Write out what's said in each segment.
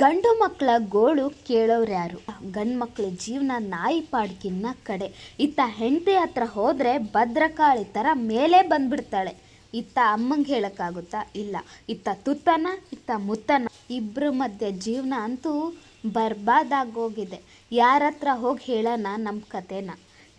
ಗಂಡು ಮಕ್ಕಳ ಗೋಳು ಕೇಳೋರು ಯಾರು? ಗಂಡು ಮಕ್ಕಳ ಜೀವನ ನಾಯಿ ಪಾಡ್ಕಿನ್ನ ಕಡೆ. ಇತ್ತ ಹೆಂಡತಿ ಹತ್ರ ಹೋದರೆ ಭದ್ರಕಾಳಿ ಥರ ಮೇಲೆ ಬಂದ್ಬಿಡ್ತಾಳೆ. ಇತ್ತ ಅಮ್ಮಂಗೆ ಹೇಳೋಕ್ಕಾಗುತ್ತಾ? ಇಲ್ಲ. ಇತ್ತ ತುತ್ತನ, ಇತ್ತ ಮುತ್ತನ. ಇಬ್ಬರ ಮಧ್ಯೆ ಜೀವನ ಅಂತೂ ಬರ್ಬಾದಾಗೋಗಿದೆ. ಯಾರ ಹತ್ರ ಹೋಗಿ ಹೇಳೋಣ ನಮ್ಮ ಕತೆನ?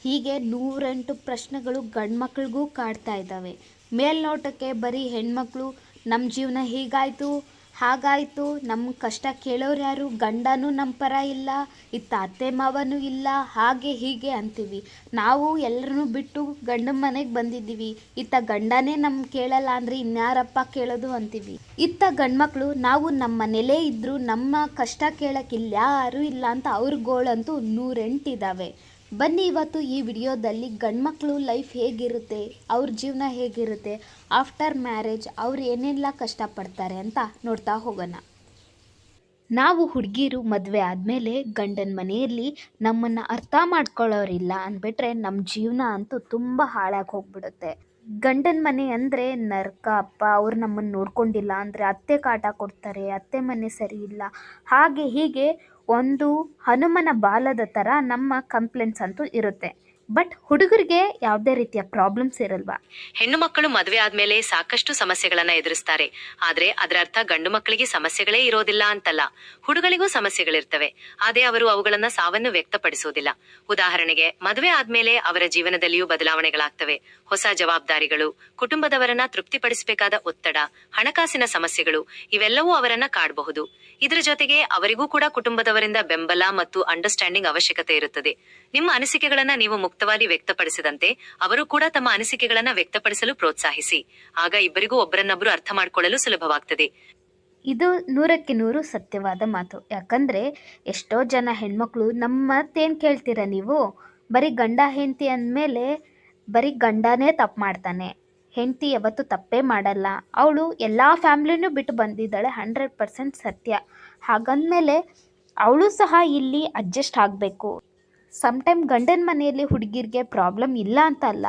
ಹೀಗೆ ನೂರೆಂಟು ಪ್ರಶ್ನೆಗಳು ಗಂಡು ಮಕ್ಳಿಗೂ ಕಾಡ್ತಾ ಇದ್ದಾವೆ. ಮೇಲ್ನೋಟಕ್ಕೆ ಬರೀ ಹೆಣ್ಮಕ್ಳು. ನಮ್ಮ ಜೀವನ ಹೀಗಾಯಿತು. ಹಾಗಾಯಿತು ನಮ್ಮ ಕಷ್ಟ ಕೇಳೋರು ಯಾರು? ಗಂಡನೂ ನಮ್ಮ ಪರ ಇಲ್ಲ ಇತ್ತ ಅತ್ತೆ ಮಾವನೂ ಇಲ್ಲ, ಹಾಗೆ ಹೀಗೆ ಅಂತೀವಿ. ನಾವು ಎಲ್ಲರನ್ನೂ ಬಿಟ್ಟು ಗಂಡನ ಮನೆಗೆ ಬಂದಿದ್ದೀವಿ. ಇತ್ತ ಗಂಡನೇ ನಮ್ಮ ಕೇಳಲ್ಲ ಅಂದರೆ ಇನ್ಯಾರಪ್ಪ ಕೇಳೋದು ಅಂತೀವಿ. ಇತ್ತ ಗಂಡ್ಮಕ್ಳು, ನಾವು ನಮ್ಮ ಮನೇಲೇ ಇದ್ದರೂ ನಮ್ಮ ಕಷ್ಟ ಕೇಳಕ್ಕೆ ಇಲ್ಲಿ ಯಾರೂ ಇಲ್ಲ ಅಂತ ಅವ್ರ ಗೋಳಂತೂ ನೂರೆಂಟಿದ್ದಾವೆ ಬನ್ನಿ, ಇವತ್ತು ಈ ವಿಡಿಯೋದಲ್ಲಿ ಗಂಡ್ಮಕ್ಳು ಲೈಫ್ ಹೇಗಿರುತ್ತೆ, ಅವ್ರ ಜೀವನ ಹೇಗಿರುತ್ತೆ ಆಫ್ಟರ್ ಮ್ಯಾರೇಜ್ ಅವ್ರು ಏನೆಲ್ಲ ಕಷ್ಟಪಡ್ತಾರೆ ಅಂತ ನೋಡ್ತಾ ಹೋಗೋಣ. ನಾವು ಹುಡುಗಿರು ಮದುವೆ ಆದಮೇಲೆ ಗಂಡನ ಮನೆಯಲ್ಲಿ ನಮ್ಮನ್ನು ಅರ್ಥ ಮಾಡ್ಕೊಳ್ಳೋರಿಲ್ಲ ಅಂದ್ಬಿಟ್ರೆ ನಮ್ಮ ಜೀವನ ಅಂತೂ ತುಂಬ ಹಾಳಾಗಿ ಹೋಗ್ಬಿಡುತ್ತೆ. ಗಂಡನ ಮನೆ ಅಂದರೆ ನರ್ಕ, ಅಪ್ಪ ಅವ್ರು ನಮ್ಮನ್ನು ನೋಡ್ಕೊಂಡಿಲ್ಲ ಅಂದರೆ ಅತ್ತೆ ಕಾಟ ಕೊಡ್ತಾರೆ, ಅತ್ತೆ ಮನೆ ಸರಿ ಇಲ್ಲ, ಹಾಗೆ ಹೀಗೆ ಒಂದು ಹನುಮನ ಬಾಲದ ಥರ ನಮ್ಮ ಕಂಪ್ಲೇಂಟ್ಸ್ ಅಂತೂ ಇರುತ್ತೆ. ಬಟ್ ಹುಡುಗರಿಗೆ ಯಾವುದೇ ರೀತಿಯ ಪ್ರಾಬ್ಲಮ್ಸ್ ಇರಲ್ವಾ? ಹೆಣ್ಣು ಮಕ್ಕಳು ಮದುವೆ ಆದ್ಮೇಲೆ ಸಾಕಷ್ಟು ಸಮಸ್ಯೆಗಳನ್ನ ಎದುರಿಸ್ತಾರೆ. ಆದ್ರೆ ಅದರ ಅರ್ಥ ಗಂಡು ಮಕ್ಕಳಿಗೆ ಸಮಸ್ಯೆಗಳೇ ಇರೋದಿಲ್ಲ ಅಂತಲ್ಲ. ಹುಡುಗಳಿಗೂ ಸಮಸ್ಯೆಗಳಿರ್ತವೆ. ಆದ್ರೆ ಅವರು ಅವುಗಳನ್ನ ಸಾವನ್ನು ವ್ಯಕ್ತಪಡಿಸೋದಿಲ್ಲ. ಉದಾಹರಣೆಗೆ, ಮದುವೆ ಆದ್ಮೇಲೆ ಅವರ ಜೀವನದಲ್ಲಿಯೂ ಬದಲಾವಣೆಗಳಾಗ್ತವೆ. ಹೊಸ ಜವಾಬ್ದಾರಿಗಳು, ಕುಟುಂಬದವರನ್ನ ತೃಪ್ತಿಪಡಿಸಬೇಕಾದ ಒತ್ತಡ, ಹಣಕಾಸಿನ ಸಮಸ್ಯೆಗಳು, ಇವೆಲ್ಲವೂ ಅವರನ್ನ ಕಾಡಬಹುದು. ಇದರ ಜೊತೆಗೆ ಅವರಿಗೂ ಕೂಡ ಕುಟುಂಬದವರಿಂದ ಬೆಂಬಲ ಮತ್ತು ಅಂಡರ್ಸ್ಟ್ಯಾಂಡಿಂಗ್ ಅವಶ್ಯಕತೆ ಇರುತ್ತದೆ. ನಿಮ್ಮ ಅನಿಸಿಕೆಗಳನ್ನ ನೀವು ಮುಕ್ತವಾಗಿ ವ್ಯಕ್ತಪಡಿಸಿದಂತೆ ಅವರು ಕೂಡ ತಮ್ಮ ಅನಿಸಿಕೆಗಳನ್ನ ವ್ಯಕ್ತಪಡಿಸಲು ಪ್ರೋತ್ಸಾಹಿಸಿ. ಆಗ ಇಬ್ಬರಿಗೂ ಒಬ್ಬರನ್ನೊಬ್ಬರು ಅರ್ಥ ಮಾಡಿಕೊಳ್ಳಲು ಸುಲಭವಾಗ್ತದೆ. ಇದು ನೂರಕ್ಕೆ ನೂರು ಸತ್ಯವಾದ ಮಾತು. ಯಾಕಂದರೆ ಎಷ್ಟೋ ಜನ ಹೆಣ್ಮಕ್ಳು ನಮ್ಮ ಮಾತೇನು ಕೇಳ್ತೀರ ನೀವು? ಬರೀ ಗಂಡ ಹೆಂಡತಿ ಅಂದಮೇಲೆ ಬರೀ ಗಂಡನೇ ತಪ್ಪು ಮಾಡ್ತಾನೆ. ಹೆಂಡತಿ ಯಾವತ್ತೂ ತಪ್ಪೇ ಮಾಡಲ್ಲ. ಅವಳು ಎಲ್ಲ ಫ್ಯಾಮ್ಲಿನೂ ಬಿಟ್ಟು ಬಂದಿದ್ದಾಳೆ, ಹಂಡ್ರೆಡ್ ಪರ್ಸೆಂಟ್ ಸತ್ಯ. ಹಾಗಂದ್ಮೇಲೆ ಅವಳು ಸಹ ಇಲ್ಲಿ ಅಡ್ಜಸ್ಟ್ ಆಗಬೇಕು. ಸಮ್ಟೈಮ್ ಗಂಡನ ಮನೆಯಲ್ಲಿ ಹುಡುಗಿರಿಗೆ ಪ್ರಾಬ್ಲಮ್ ಇಲ್ಲ ಅಂತ ಅಲ್ಲ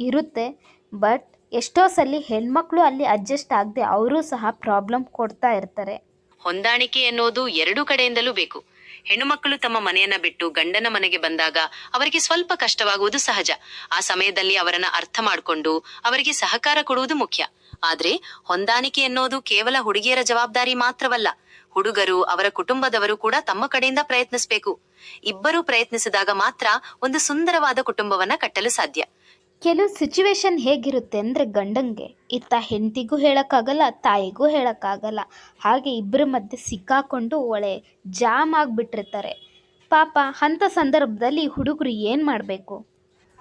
ಇರುತ್ತೆ. ಬಟ್ ಎಷ್ಟೋ ಸಲ ಹೆಣ್ಮಕ್ಳು ಅಲ್ಲಿ ಅಡ್ಜಸ್ಟ್ ಆಗದೆ ಅವರು ಸಹ ಪ್ರಾಬ್ಲಮ್ ಕೊಡ್ತಾ ಇರ್ತಾರೆ. ಹೊಂದಾಣಿಕೆ ಎನ್ನುವುದು ಎರಡು ಕಡೆಯಿಂದಲೂ ಬೇಕು. ಹೆಣ್ಣುಮಕ್ಕಳು ತಮ್ಮ ಮನೆಯನ್ನ ಬಿಟ್ಟು ಗಂಡನ ಮನೆಗೆ ಬಂದಾಗ ಅವರಿಗೆ ಸ್ವಲ್ಪ ಕಷ್ಟವಾಗುವುದು ಸಹಜ. ಆ ಸಮಯದಲ್ಲಿ ಅವರನ್ನ ಅರ್ಥ ಮಾಡಿಕೊಂಡು ಅವರಿಗೆ ಸಹಕಾರ ಕೊಡುವುದು ಮುಖ್ಯ. ಆದ್ರೆ ಹೊಂದಾಣಿಕೆ ಎನ್ನುವುದು ಕೇವಲ ಹುಡುಗಿಯರ ಜವಾಬ್ದಾರಿ ಮಾತ್ರವಲ್ಲ, ಹುಡುಗರು ಅವರ ಕುಟುಂಬದವರು ಕೂಡ ತಮ್ಮ ಕಡೆಯಿಂದ ಪ್ರಯತ್ನಿಸಬೇಕು. ಇಬ್ಬರೂ ಪ್ರಯತ್ನಿಸಿದಾಗ ಮಾತ್ರ ಒಂದು ಸುಂದರವಾದ ಕುಟುಂಬವನ್ನ ಕಟ್ಟಲು ಸಾಧ್ಯ. ಕೆಲವು ಸಿಚುವೇಶನ್ ಹೇಗಿರುತ್ತೆ ಅಂದ್ರೆ ಗಂಡಂಗೆ ಇತ್ತ ಹೆಂಡತಿಗೂ ಹೇಳಕ್ಕಾಗಲ್ಲ ತಾಯಿಗೂ ಹೇಳಕ್ಕಾಗಲ್ಲ. ಹಾಗೆ ಇಬ್ಬರ ಮಧ್ಯೆ ಸಿಕ್ಕಾಕೊಂಡು ಒಳೆ ಜಾಮ್ ಆಗಿಬಿಟ್ಟಿರ್ತಾರೆ. ಪಾಪ ಅಂತ ಸಂದರ್ಭದಲ್ಲಿ ಹುಡುಗರು ಏನು ಮಾಡಬೇಕು?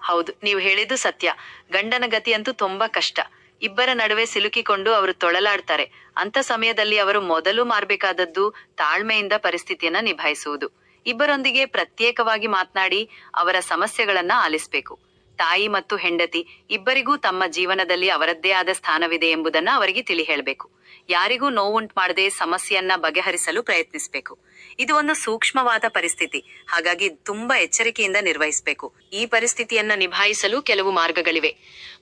ಹೌದು ನೀವು ಹೇಳಿದ್ದು ಸತ್ಯ. ಗಂಡನ ಗತಿ ಅಂತೂ ತುಂಬಾ ಕಷ್ಟ. ಇಬ್ಬರ ನಡುವೆ ಸಿಲುಕಿಕೊಂಡು ಅವರು ತೊಳಲಾಡ್ತಾರೆ. ಅಂತ ಸಮಯದಲ್ಲಿ ಅವರು ಮೊದಲು ಮಾರ್ಬೇಕಾದದ್ದು ತಾಳ್ಮೆಯಿಂದ ಪರಿಸ್ಥಿತಿಯನ್ನ ನಿಭಾಯಿಸುವುದು. ಇಬ್ಬರೊಂದಿಗೆ ಪ್ರತ್ಯೇಕವಾಗಿ ಮಾತನಾಡಿ ಅವರ ಸಮಸ್ಯೆಗಳನ್ನ ಆಲಿಸಬೇಕು. ತಾಯಿ ಮತ್ತು ಹೆಂಡತಿ ಇಬ್ಬರಿಗೂ ತಮ್ಮ ಜೀವನದಲ್ಲಿ ಅವರದ್ದೇ ಆದ ಸ್ಥಾನವಿದೆ ಎಂಬುದನ್ನ ಅವರಿಗೆ ತಿಳಿ ಹೇಳಬೇಕು ಯಾರಿಗೂ ನೋವುಂಟು ಮಾಡದೆ ಸಮಸ್ಯೆಯನ್ನ ಬಗೆಹರಿಸಲು ಪ್ರಯತ್ನಿಸಬೇಕು. ಇದು ಒಂದು ಸೂಕ್ಷ್ಮವಾದ ಪರಿಸ್ಥಿತಿ. ಹಾಗಾಗಿ ತುಂಬಾ ಎಚ್ಚರಿಕೆಯಿಂದ ನಿರ್ವಹಿಸಬೇಕು. ಈ ಪರಿಸ್ಥಿತಿಯನ್ನ ನಿಭಾಯಿಸಲು ಕೆಲವು ಮಾರ್ಗಗಳಿವೆ.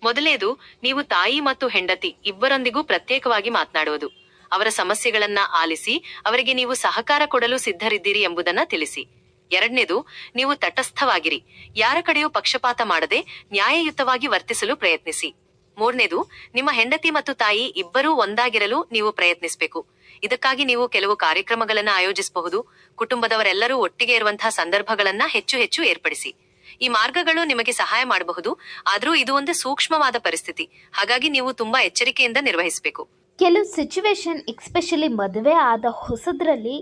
ಮೊದಲನೇದು ನೀವು ತಾಯಿ ಮತ್ತು ಹೆಂಡತಿ ಇಬ್ಬರೊಂದಿಗೂ ಪ್ರತ್ಯೇಕವಾಗಿ ಮಾತನಾಡುವುದು. ಅವರ ಸಮಸ್ಯೆಗಳನ್ನ ಆಲಿಸಿ ಅವರಿಗೆ ನೀವು ಸಹಕಾರ ಕೊಡಲು ಸಿದ್ಧರಿದ್ದೀರಿ ಎಂಬುದನ್ನ ತಿಳಿಸಿ. ಎರಡನೇದು, ನೀವು ತಟಸ್ಥವಾಗಿರಿ. ಯಾರ ಕಡೆಯೂ ಪಕ್ಷಪಾತ ಮಾಡದೆ ನ್ಯಾಯಯುತವಾಗಿ ವರ್ತಿಸಲು ಪ್ರಯತ್ನಿಸಿ. ಮೂರನೇದು, ನಿಮ್ಮ ಹೆಂಡತಿ ಮತ್ತು ತಾಯಿ ಇಬ್ಬರೂ ಒಂದಾಗಿರಲು ನೀವು ಪ್ರಯತ್ನಿಸಬೇಕು. ಇದಕ್ಕಾಗಿ ನೀವು ಕೆಲವು ಕಾರ್ಯಕ್ರಮಗಳನ್ನು ಆಯೋಜಿಸಬಹುದು. ಕುಟುಂಬದವರೆಲ್ಲರೂ ಒಟ್ಟಿಗೆ ಇರುವಂತಹ ಸಂದರ್ಭಗಳನ್ನ ಹೆಚ್ಚು ಹೆಚ್ಚು ಏರ್ಪಡಿಸಿ. ಈ ಮಾರ್ಗಗಳು ನಿಮಗೆ ಸಹಾಯ ಮಾಡಬಹುದು, ಆದರೂ ಇದು ಒಂದು ಸೂಕ್ಷ್ಮವಾದ ಪರಿಸ್ಥಿತಿ. ಹಾಗಾಗಿ ನೀವು ತುಂಬಾ ಎಚ್ಚರಿಕೆಯಿಂದ ನಿರ್ವಹಿಸಬೇಕು. ಕೆಲವು ಸಿಚುವೇಶನ್ ಎಕ್ಸ್ಪೆಷಲಿ ಮದುವೆ ಆದ ಹೊಸದ್ರಲ್ಲಿ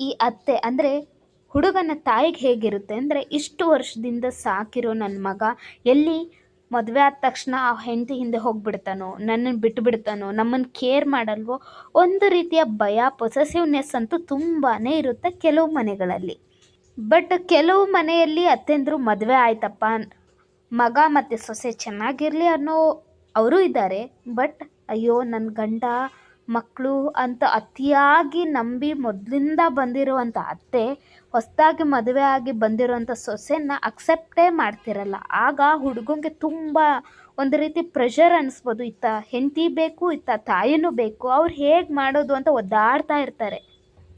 ಈ ಅತ್ತೆ ಅಂದರೆ ಹುಡುಗನ ತಾಯಿಗೆ ಹೇಗಿರುತ್ತೆ ಅಂದರೆ ಇಷ್ಟು ವರ್ಷದಿಂದ ಸಾಕಿರೋ ನನ್ನ ಮಗ ಎಲ್ಲಿ ಮದುವೆ ಆದ ತಕ್ಷಣ ಆ ಹೆಂಡತಿ ಹಿಂದೆ ಹೋಗಿಬಿಡ್ತಾನೋ ನನ್ನನ್ನು ಬಿಟ್ಟು ಬಿಡ್ತಾನೋ ನಮ್ಮನ್ನು ಕೇರ್ ಮಾಡಲ್ವೋ, ಒಂದು ರೀತಿಯ ಭಯ ಪೊಸೆಸಿವ್ನೆಸ್ ಅಂತೂ ತುಂಬಾ ಇರುತ್ತೆ ಕೆಲವು ಮನೆಗಳಲ್ಲಿ. ಬಟ್ ಕೆಲವು ಮನೆಯಲ್ಲಿ ಅತ್ತೆಂದರು ಮದುವೆ ಆಯ್ತಪ್ಪ, ಮಗ ಮತ್ತು ಸೊಸೆ ಚೆನ್ನಾಗಿರಲಿ ಅನ್ನೋ, ಅವರು ಇದ್ದಾರೆ ಬಟ್ ಅಯ್ಯೋ ನನ್ನ ಗಂಡ ಮಕ್ಕಳು ಅಂತ ಅತಿಯಾಗಿ ನಂಬಿ ಮೊದಲಿಂದ ಬಂದಿರುವಂಥ ಅತ್ತೆ, ಹೊಸದಾಗಿ ಮದುವೆ ಆಗಿ ಬಂದಿರುವಂಥ ಸೊಸೆನ ಅಕ್ಸೆಪ್ಟೇ ಮಾಡ್ತಿರಲ್ಲ. ಆಗ ಹುಡುಗಂಗೆ ತುಂಬ ಒಂದು ರೀತಿ ಪ್ರೆಷರ್ ಅನ್ನಿಸ್ಬೋದು ಇತ್ತ ಹೆಂಡತಿ ಬೇಕು, ಇತ್ತ ತಾಯಿನೂ ಬೇಕು. ಅವ್ರು ಹೇಗೆ ಮಾಡೋದು ಅಂತ ಒದ್ದಾಡ್ತಾ ಇರ್ತಾರೆ.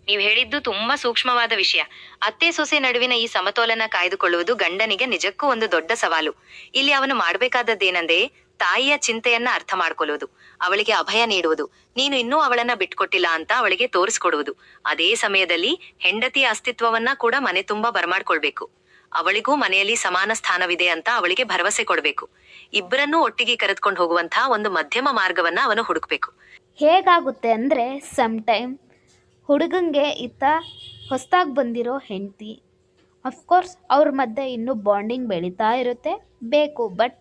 ನೀವು ಹೇಳಿದ್ದು ತುಂಬಾ ಸೂಕ್ಷ್ಮವಾದ ವಿಷಯ. ಅತ್ತೆ, ಸೊಸೆ ನಡುವಿನ ಈ ಸಮತೋಲನ ಕಾಯ್ದುಕೊಳ್ಳುವುದು ಗಂಡನಿಗೆ ನಿಜಕ್ಕೂ ಒಂದು ದೊಡ್ಡ ಸವಾಲು. ಇಲ್ಲಿ ಅವನು ಮಾಡ್ಬೇಕಾದದ್ದೇನೆಂದೇ ತಾಯಿಯ ಚಿಂತೆಯನ್ನ ಅರ್ಥ ಮಾಡ್ಕೊಳ್ಳೋದು. ಅವಳಿಗೆ ಅಭಯ ನೀಡುವುದು. ನೀನು ಇನ್ನೂ ಅವಳನ್ನ ಬಿಟ್ಕೊಟ್ಟಿಲ್ಲ ಅಂತ ಅವಳಿಗೆ ತೋರಿಸ್ಕೊಡುವುದು. ಅದೇ ಸಮಯದಲ್ಲಿ ಹೆಂಡತಿಯ ಅಸ್ತಿತ್ವವನ್ನ ಕೂಡ ಮನೆ ತುಂಬಾ ಬರಮಾಡ್ಕೊಳ್ಬೇಕು. ಅವಳಿಗೂ ಮನೆಯಲ್ಲಿ ಸಮಾನ ಸ್ಥಾನವಿದೆ ಅಂತ ಅವಳಿಗೆ ಭರವಸೆ ಕೊಡಬೇಕು. ಇಬ್ಬರನ್ನೂ ಒಟ್ಟಿಗೆ ಕರೆದುಕೊಂಡು ಹೋಗುವಂತಹ ಒಂದು ಮಧ್ಯಮ ಮಾರ್ಗವನ್ನ ಅವನು ಹುಡುಕ್ಬೇಕು. ಹೇಗಾಗುತ್ತೆ ಸಮ್ ಟೈಮ್ ಹುಡುಗಂಗೆ ಇತ್ತ ಹೊಸ್ದಾಗಿ ಬಂದಿರೋ ಹೆಂಡತಿ ಅಫ್ಕೋರ್ಸ್ ಅವ್ರ ಮಧ್ಯೆ ಇನ್ನೂ ಬಾಂಡಿಂಗ್ ಬೆಳೀತಾ ಇರುತ್ತೆ. ಬೇಕು ಬಟ್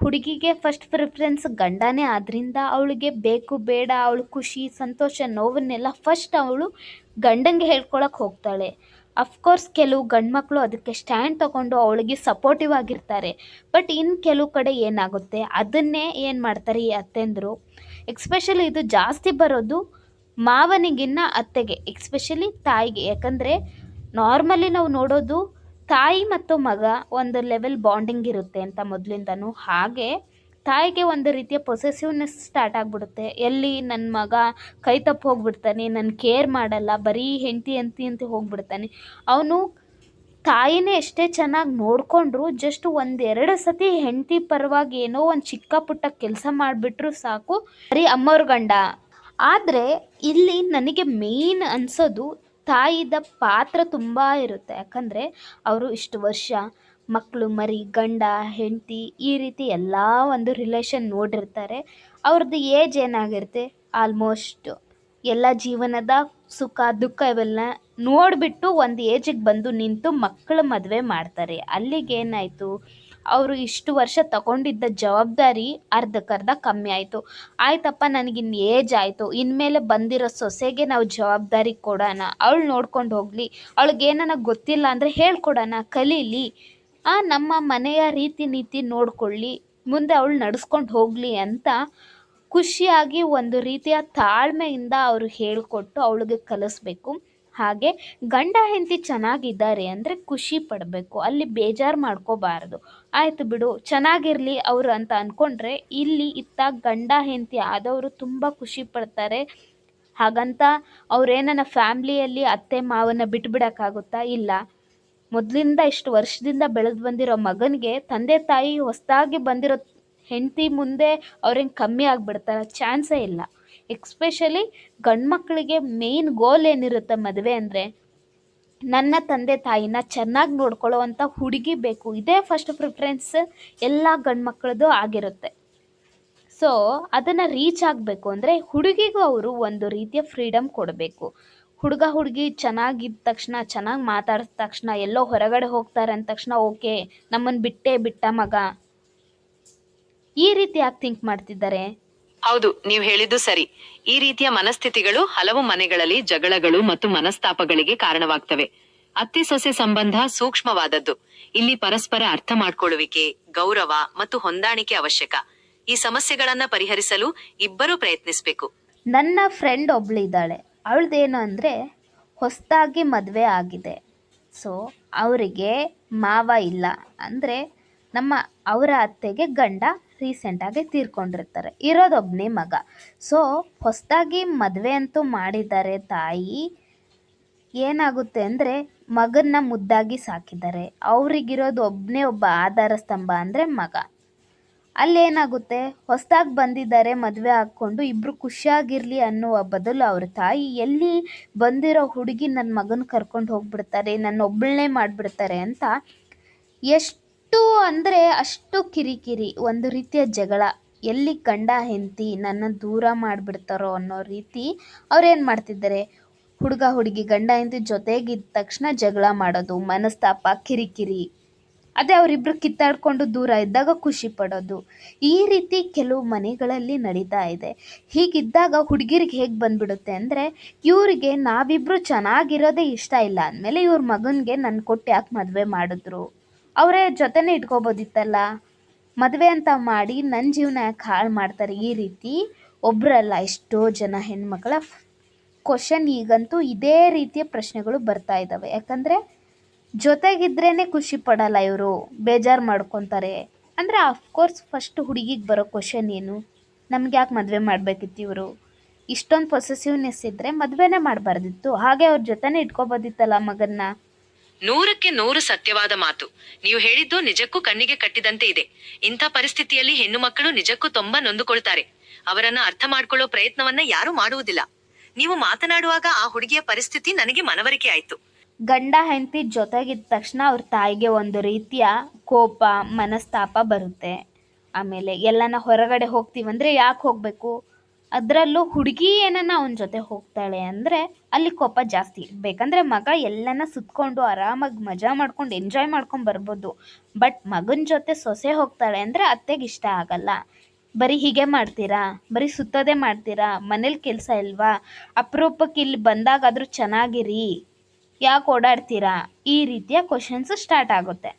ಹುಡುಗಿಗೆ ಫಸ್ಟ್ ಪ್ರಿಫರೆನ್ಸ್ ಗಂಡನೇ. ಆದ್ದರಿಂದ ಅವಳಿಗೆ ಬೇಕು, ಬೇಡ, ಅವಳು ಖುಷಿ, ಸಂತೋಷ ನೋವನ್ನೆಲ್ಲ ಫಸ್ಟ್ ಅವಳು ಗಂಡಂಗೆ ಹೇಳ್ಕೊಳಕ್ಕೆ ಹೋಗ್ತಾಳೆ. ಅಫ್ಕೋರ್ಸ್ ಕೆಲವು ಗಂಡ್ಮಕ್ಳು ಅದಕ್ಕೆ ಸ್ಟ್ಯಾಂಡ್ ತಗೊಂಡು ಅವಳಿಗೆ ಸಪೋರ್ಟಿವ್ ಆಗಿರ್ತಾರೆ. ಬಟ್ ಇನ್ನು ಕೆಲವು ಕಡೆ ಏನಾಗುತ್ತೆ? ಅದನ್ನೇ ಏನು ಮಾಡ್ತಾರೆ ಈ ಅತ್ತೆಂದರು? ಎಕ್ಸ್ಪೆಷಲಿ ಇದು ಜಾಸ್ತಿ ಬರೋದು ಮಾವನಿಗಿನ್ನ ಅತ್ತೆಗೆ ಎಕ್ಸ್ಪೆಷಲಿ ತಾಯಿಗೆ. ಯಾಕಂದರೆ ನಾರ್ಮಲಿ ನಾವು ನೋಡೋದು ತಾಯಿ ಮತ್ತು ಮಗ ಒಂದು ಲೆವೆಲ್ ಬಾಂಡಿಂಗ್ ಇರುತ್ತೆ ಅಂತ ಮೊದಲಿಂದನೂ. ಹಾಗೆ ತಾಯಿಗೆ ಒಂದು ರೀತಿಯ ಪೊಸೆಸಿವ್ನೆಸ್ ಸ್ಟಾರ್ಟ್ ಆಗಿಬಿಡುತ್ತೆ. ಎಲ್ಲಿ ನನ್ನ ಮಗ ಕೈ ತಪ್ಪು ಹೋಗ್ಬಿಡ್ತಾನೆ ನನ್ನ ಕೇರ್ ಮಾಡಲ್ಲ, ಬರೀ ಹೆಂಡತಿ ಅಂತಿ ಅಂತ ಹೋಗ್ಬಿಡ್ತಾನೆ. ಅವನು ತಾಯಿನೇ ಎಷ್ಟೇ ಚೆನ್ನಾಗಿ ನೋಡಿಕೊಂಡ್ರು ಜಸ್ಟ್ ಒಂದೆರಡು ಸತಿ ಹೆಂಡತಿ ಪರವಾಗಿ ಏನೋ ಒಂದು ಚಿಕ್ಕ ಪುಟ್ಟ ಕೆಲಸ ಮಾಡಿಬಿಟ್ರು ಸಾಕು. ಬರೀ ಅಮ್ಮವ್ರ ಗಂಡ. ಆದರೆ ಇಲ್ಲಿ ನನಗೆ ಮೇಯ್ನ್ ಅನಿಸೋದು ತಾಯಿದ ಪಾತ್ರ ತುಂಬ ಇರುತ್ತೆ. ಯಾಕಂದರೆ ಅವರು ಇಷ್ಟು ವರ್ಷ ಮಕ್ಕಳು ಮರಿ, ಗಂಡ, ಹೆಂಡತಿ ಈ ರೀತಿ ಎಲ್ಲ ಒಂದು ರಿಲೇಷನ್ ನೋಡಿರ್ತಾರೆ. ಅವ್ರದ್ದು ಏಜ್ ಏನಾಗಿರುತ್ತೆ? ಆಲ್ಮೋಸ್ಟ್ ಎಲ್ಲ ಜೀವನದ ಸುಖ, ದುಃಖ ಇವೆಲ್ಲ ನೋಡಿಬಿಟ್ಟು ಒಂದು ಏಜಿಗೆ ಬಂದು ನಿಂತು ಮಕ್ಕಳ ಮದುವೆ ಮಾಡ್ತಾರೆ. ಅಲ್ಲಿಗೆ ಏನಾಯಿತು? ಅವರು ಇಷ್ಟು ವರ್ಷ ತಗೊಂಡಿದ್ದ ಜವಾಬ್ದಾರಿ ಅರ್ಧಕ್ಕರ್ಧ ಕಮ್ಮಿ ಆಯಿತು. ಆಯ್ತಪ್ಪ ನನಗಿನ್ನು ಏಜ್ ಆಯಿತು. ಇನ್ಮೇಲೆ ಬಂದಿರೋ ಸೊಸೆಗೆ ನಾವು ಜವಾಬ್ದಾರಿ ಕೊಡೋಣ. ಅವಳು ನೋಡ್ಕೊಂಡು ಹೋಗಲಿ. ಅವಳಿಗೇನಾನ ಗೊತ್ತಿಲ್ಲ ಅಂದರೆ ಹೇಳ್ಕೊಡೋಣ. ಕಲೀಲಿ. ನಮ್ಮ ಮನೆಯ ರೀತಿ ನೀತಿ ನೋಡ್ಕೊಳ್ಳಿ. ಮುಂದೆ ಅವಳು ನಡೆಸ್ಕೊಂಡು ಹೋಗಲಿ ಅಂತ ಖುಷಿಯಾಗಿ ಒಂದು ರೀತಿಯ ತಾಳ್ಮೆಯಿಂದ ಅವರು ಹೇಳಿಕೊಟ್ಟು ಅವಳಿಗೆ ಕಲಿಸ್ಬೇಕು. ಹಾಗೆ ಗಂಡ ಹೆಂಡತಿ ಚೆನ್ನಾಗಿದ್ದಾರೆ ಅಂದರೆ ಖುಷಿ ಪಡಬೇಕು. ಅಲ್ಲಿ ಬೇಜಾರು ಮಾಡ್ಕೋಬಾರ್ದು. ಆಯಿತು ಬಿಡು, ಚೆನ್ನಾಗಿರಲಿ ಅವರು ಅಂತ ಅಂದ್ಕೊಂಡ್ರೆ ಇಲ್ಲಿ ಇತ್ತ ಗಂಡ ಹೆಂಡತಿ ಆದವರು ತುಂಬ ಖುಷಿ ಪಡ್ತಾರೆ. ಹಾಗಂತ ಅವ್ರೇನನ್ನ ಫ್ಯಾಮ್ಲಿಯಲ್ಲಿ ಅತ್ತೆ ಮಾವನ ಬಿಟ್ಬಿಡೋಕ್ಕಾಗುತ್ತಾ? ಇಲ್ಲ. ಮೊದಲಿಂದ ಇಷ್ಟು ವರ್ಷದಿಂದ ಬೆಳೆದು ಬಂದಿರೋ ಮಗನಿಗೆ ತಂದೆ ತಾಯಿ ಹೊಸದಾಗಿ ಬಂದಿರೋ ಹೆಂಡತಿ ಮುಂದೆ ಅವ್ರೇನು ಕಮ್ಮಿ ಆಗಿಬಿಡ್ತಾರೆ? ಚಾನ್ಸೇ ಇಲ್ಲ. ಎಕ್ಸ್ಪೆಷಲಿ ಗಂಡ್ಮಕ್ಳಿಗೆ ಮೇಯ್ನ್ ಗೋಲ್ ಏನಿರುತ್ತೆ ಮದುವೆ ಅಂದರೆ ನನ್ನ ತಂದೆ ತಾಯಿನ ಚೆನ್ನಾಗಿ ನೋಡ್ಕೊಳ್ಳೋವಂಥ ಹುಡುಗಿ ಬೇಕು. ಇದೇ ಫಸ್ಟ್ ಪ್ರಿಫರೆನ್ಸ್ ಎಲ್ಲ ಗಂಡ್ಮಕ್ಳದ್ದು ಆಗಿರುತ್ತೆ. ಸೊ ಅದನ್ನು ರೀಚ್ ಆಗಬೇಕು ಅಂದರೆ ಹುಡುಗಿಗೂ ಅವರು ಒಂದು ರೀತಿಯ ಫ್ರೀಡಮ್ ಕೊಡಬೇಕು. ಹುಡುಗ ಹುಡುಗಿ ಚೆನ್ನಾಗಿದ್ದ ತಕ್ಷಣ, ಚೆನ್ನಾಗಿ ಮಾತಾಡಿದ ತಕ್ಷಣ, ಎಲ್ಲೋ ಹೊರಗಡೆ ಹೋಗ್ತಾರೆ ಅಂದ ತಕ್ಷಣ, ಓಕೆ ನಮ್ಮನ್ನು ಬಿಟ್ಟೇ ಬಿಟ್ಟ ಮಗ. ಈ ರೀತಿ ಯಾಕೆ ಥಿಂಕ್ ಮಾಡ್ತಿದ್ದಾರೆ. ಹೌದು, ನೀವು ಹೇಳಿದ್ದು ಸರಿ. ಈ ರೀತಿಯ ಮನಸ್ಥಿತಿಗಳು ಹಲವು ಮನೆಗಳಲ್ಲಿ ಜಗಳಗಳು ಮತ್ತು ಮನಸ್ತಾಪಗಳಿಗೆ ಕಾರಣವಾಗ್ತವೆ. ಅತ್ತೆ ಸೊಸೆ ಸಂಬಂಧ ಸೂಕ್ಷ್ಮವಾದದ್ದು. ಇಲ್ಲಿ ಪರಸ್ಪರ ಅರ್ಥ ಮಾಡ್ಕೊಳ್ಳುವಿಕೆ, ಗೌರವ ಮತ್ತು ಹೊಂದಾಣಿಕೆ ಅವಶ್ಯಕ. ಈ ಸಮಸ್ಯೆಗಳನ್ನ ಪರಿಹರಿಸಲು ಇಬ್ಬರೂ ಪ್ರಯತ್ನಿಸಬೇಕು. ನನ್ನ ಫ್ರೆಂಡ್ ಒಬ್ಳಿದ್ದಾಳೆ. ಅವಳದೇನು ಅಂದರೆ, ಹೊಸದಾಗಿ ಮದುವೆ ಆಗಿದೆ. ಸೊ ಅವರಿಗೆ ಮಾವ ಇಲ್ಲ. ಅಂದರೆ, ನಮ್ಮ ಅವರ ಅತ್ತೆಗೆ ಗಂಡ. ರೀಸೆಂಟಾಗಿ ತೀರ್ಕೊಂಡಿರ್ತಾರೆ. ಇರೋದೊಬ್ಬನೇ ಮಗ. ಸೊ ಹೊಸದಾಗಿ ಮದುವೆ ಅಂತೂ ಮಾಡಿದ್ದಾರೆ ತಾಯಿ. ಏನಾಗುತ್ತೆ ಅಂದರೆ, ಮಗನ್ನ ಮುದ್ದಾಗಿ ಸಾಕಿದ್ದಾರೆ. ಅವರಿಗಿರೋದು ಒಬ್ಬನೇ ಒಬ್ಬ ಆಧಾರ ಸ್ತಂಭ ಅಂದರೆ ಮಗ. ಅಲ್ಲೇನಾಗುತ್ತೆ? ಹೊಸದಾಗಿ ಬಂದಿದ್ದಾರೆ, ಮದುವೆ ಹಾಕ್ಕೊಂಡು ಇಬ್ಬರು ಖುಷಿಯಾಗಿರಲಿ ಅನ್ನುವ ಬದಲು ಅವ್ರ ತಾಯಿ ಎಲ್ಲಿ ಬಂದಿರೋ ಹುಡುಗಿ ನನ್ನ ಮಗನ ಕರ್ಕೊಂಡು ಹೋಗ್ಬಿಡ್ತಾರೆ ನನ್ನ ಒಬ್ಬಳನ್ನೇ ಮಾಡಿಬಿಡ್ತಾರೆ ಅಂತ ಎಷ್ಟು ಅಂದರೆ ಅಷ್ಟು ಕಿರಿಕಿರಿ, ಒಂದು ರೀತಿಯ ಜಗಳ. ಎಲ್ಲಿ ಗಂಡ ಹೆಂಡತಿ ನನ್ನ ದೂರ ಮಾಡಿಬಿಡ್ತಾರೋ ಅನ್ನೋ ರೀತಿ ಅವ್ರೇನು ಮಾಡ್ತಿದ್ದಾರೆ? ಹುಡುಗ ಹುಡುಗಿ, ಗಂಡ ಹೆಂಡತಿ ಜೊತೆಗಿದ್ದ ತಕ್ಷಣ ಜಗಳ ಮಾಡೋದು, ಮನಸ್ತಾಪ, ಕಿರಿಕಿರಿ. ಅದೇ ಅವರಿಬ್ರು ಕಿತ್ತಾಡ್ಕೊಂಡು ದೂರ ಇದ್ದಾಗ ಖುಷಿ ಪಡೋದು. ಈ ರೀತಿ ಕೆಲವು ಮನೆಗಳಲ್ಲಿ ನಡೀತಾ ಇದೆ. ಹೀಗಿದ್ದಾಗ ಹುಡುಗಿರಿಗೆ ಹೇಗೆ ಬಂದ್ಬಿಡುತ್ತೆ ಅಂದರೆ, ಇವರಿಗೆ ನಾವಿಬ್ಬರು ಚೆನ್ನಾಗಿರೋದೇ ಇಷ್ಟ ಇಲ್ಲ ಅಂದಮೇಲೆ ಇವ್ರ ಮಗನಿಗೆ ನನ್ನ ಕೊಟ್ಟು ಯಾಕೆ ಮದುವೆ ಮಾಡಿದ್ರು? ಅವರೇ ಜೊತೆನೇ ಇಟ್ಕೋಬೋದಿತ್ತಲ್ಲ? ಮದುವೆ ಅಂತ ಮಾಡಿ ನನ್ನ ಜೀವನ ಯಾಕೆ ಹಾಳು ಮಾಡ್ತಾರೆ ಈ ರೀತಿ ಒಬ್ಬರಲ್ಲ ಎಷ್ಟೋ ಜನ ಹೆಣ್ಮಕ್ಳ ಕ್ವಶನ್ ಈಗಂತೂ ಇದೇ ರೀತಿಯ ಪ್ರಶ್ನೆಗಳು ಬರ್ತಾ ಇದ್ದಾವೆ ಯಾಕಂದರೆ ಜೊತೆಗಿದ್ರೇ ಖುಷಿ ಪಡಲ್ಲ ಇವರು, ಬೇಜಾರು ಮಾಡ್ಕೊತಾರೆ. ಅಂದರೆ ಅಫ್ಕೋರ್ಸ್ ಫಸ್ಟ್ ಹುಡುಗಿಗೆ ಬರೋ ಕ್ವಶನ್ ಏನು? ನಮ್ಗೆ ಯಾಕೆ ಮದುವೆ ಮಾಡಬೇಕಿತ್ತು ಇವರು? ಇಷ್ಟೊಂದು ಪೊಸೆಸಿವ್ನೆಸ್ ಇದ್ದರೆ ಮದುವೆನೇ ಮಾಡಬಾರ್ದಿತ್ತು. ಹಾಗೆ ಅವ್ರ ಜೊತೆನೇ ಇಟ್ಕೋಬೋದಿತ್ತಲ್ಲ ಮಗನ್ನ? ನೂರಕ್ಕೆ ನೂರು ಸತ್ಯವಾದ ಮಾತು. ನೀವು ಹೇಳಿದ್ದು ನಿಜಕ್ಕೂ ಕಣ್ಣಿಗೆ ಕಟ್ಟಿದಂತೆ ಇದೆ. ಇಂಥ ಪರಿಸ್ಥಿತಿಯಲ್ಲಿ ಹೆಣ್ಣು ಮಕ್ಕಳು ನಿಜಕ್ಕೂ ತುಂಬಾ ನೊಂದುಕೊಳ್ತಾರೆ. ಅವರನ್ನ ಅರ್ಥ ಮಾಡ್ಕೊಳ್ಳೋ ಪ್ರಯತ್ನವನ್ನ ಯಾರು ಮಾಡುವುದಿಲ್ಲ. ನೀವು ಮಾತನಾಡುವಾಗ ಆ ಹುಡುಗಿಯ ಪರಿಸ್ಥಿತಿ ನನಗೆ ಮನವರಿಕೆ ಆಯ್ತು. ಗಂಡ ಹೆಂಡತಿ ಜೊತೆಗಿದ್ದ ತಕ್ಷಣ ಅವ್ರ ತಾಯಿಗೆ ಒಂದು ರೀತಿಯ ಕೋಪ, ಮನಸ್ತಾಪ ಬರುತ್ತೆ. ಆಮೇಲೆ ಎಲ್ಲನ ಹೊರಗಡೆ ಹೋಗ್ತೀವಂದ್ರೆ ಯಾಕೆ ಹೋಗಬೇಕು? ಅದರಲ್ಲೂ ಹುಡುಗಿ ಏನನ್ನ ಅವನ ಜೊತೆ ಹೋಗ್ತಾಳೆ ಅಂದರೆ ಅಲ್ಲಿ ಕೋಪ ಜಾಸ್ತಿ. ಬೇಕಂದ್ರೆ ಮಗ ಎಲ್ಲನ ಸುತ್ಕೊಂಡು ಆರಾಮಾಗಿ ಮಜಾ ಮಾಡ್ಕೊಂಡು ಎಂಜಾಯ್ ಮಾಡ್ಕೊಂಡು ಬರ್ಬೋದು. ಬಟ್ ಮಗನ ಜೊತೆ ಸೊಸೆ ಹೋಗ್ತಾಳೆ ಅಂದರೆ ಅತ್ತೆಗೆ ಇಷ್ಟ ಆಗಲ್ಲ. ಬರೀ ಹೀಗೆ ಮಾಡ್ತೀರಾ? ಬರೀ ಸುತ್ತೋದೇ ಮಾಡ್ತೀರಾ? ಮನೇಲಿ ಕೆಲಸ ಇಲ್ವಾ? ಅಪರೂಪಕ್ಕೆ ಇಲ್ಲಿ ಬಂದಾಗಾದರೂ ಚೆನ್ನಾಗಿರಿ. ಯಾಕೆ ಓಡಾಡ್ತೀರಾ? ಈ ರೀತಿಯ ಕ್ವಶನ್ಸು ಸ್ಟಾರ್ಟ್ ಆಗುತ್ತೆ.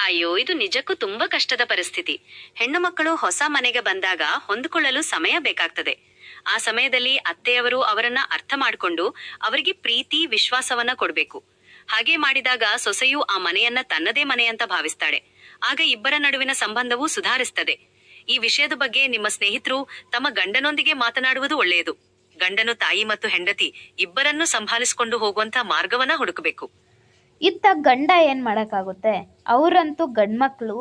ಅಯ್ಯೋ, ಇದು ನಿಜಕ್ಕೂ ತುಂಬಾ ಕಷ್ಟದ ಪರಿಸ್ಥಿತಿ. ಹೆಣ್ಣು ಮಕ್ಕಳು ಹೊಸ ಮನೆಗೆ ಬಂದಾಗ ಹೊಂದಿಕೊಳ್ಳಲು ಸಮಯ ಬೇಕಾಗ್ತದೆ. ಆ ಸಮಯದಲ್ಲಿ ಅತ್ತೆಯವರು ಅವರನ್ನ ಅರ್ಥ ಮಾಡಿಕೊಂಡು ಅವರಿಗೆ ಪ್ರೀತಿ, ವಿಶ್ವಾಸವನ್ನ ಕೊಡಬೇಕು. ಹಾಗೆ ಮಾಡಿದಾಗ ಸೊಸೆಯು ಆ ಮನೆಯನ್ನ ತನ್ನದೇ ಮನೆ ಅಂತ ಭಾವಿಸ್ತಾಳೆ. ಆಗ ಇಬ್ಬರ ನಡುವಿನ ಸಂಬಂಧವೂ ಸುಧಾರಿಸ್ತದೆ. ಈ ವಿಷಯದ ಬಗ್ಗೆ ನಿಮ್ಮ ಸ್ನೇಹಿತರು ತಮ್ಮ ಗಂಡನೊಂದಿಗೆ ಮಾತನಾಡುವುದು ಒಳ್ಳೆಯದು. ಗಂಡನು ತಾಯಿ ಮತ್ತು ಹೆಂಡತಿ ಇಬ್ಬರನ್ನು ಸಂಭಾಲಿಸಿಕೊಂಡು ಹೋಗುವಂತ ಮಾರ್ಗವನ್ನ ಹುಡುಕಬೇಕು. ಇತ್ತ ಗಂಡ ಏನು ಮಾಡೋಕ್ಕಾಗುತ್ತೆ? ಅವರಂತೂ ಗಂಡ್ಮಕ್ಳು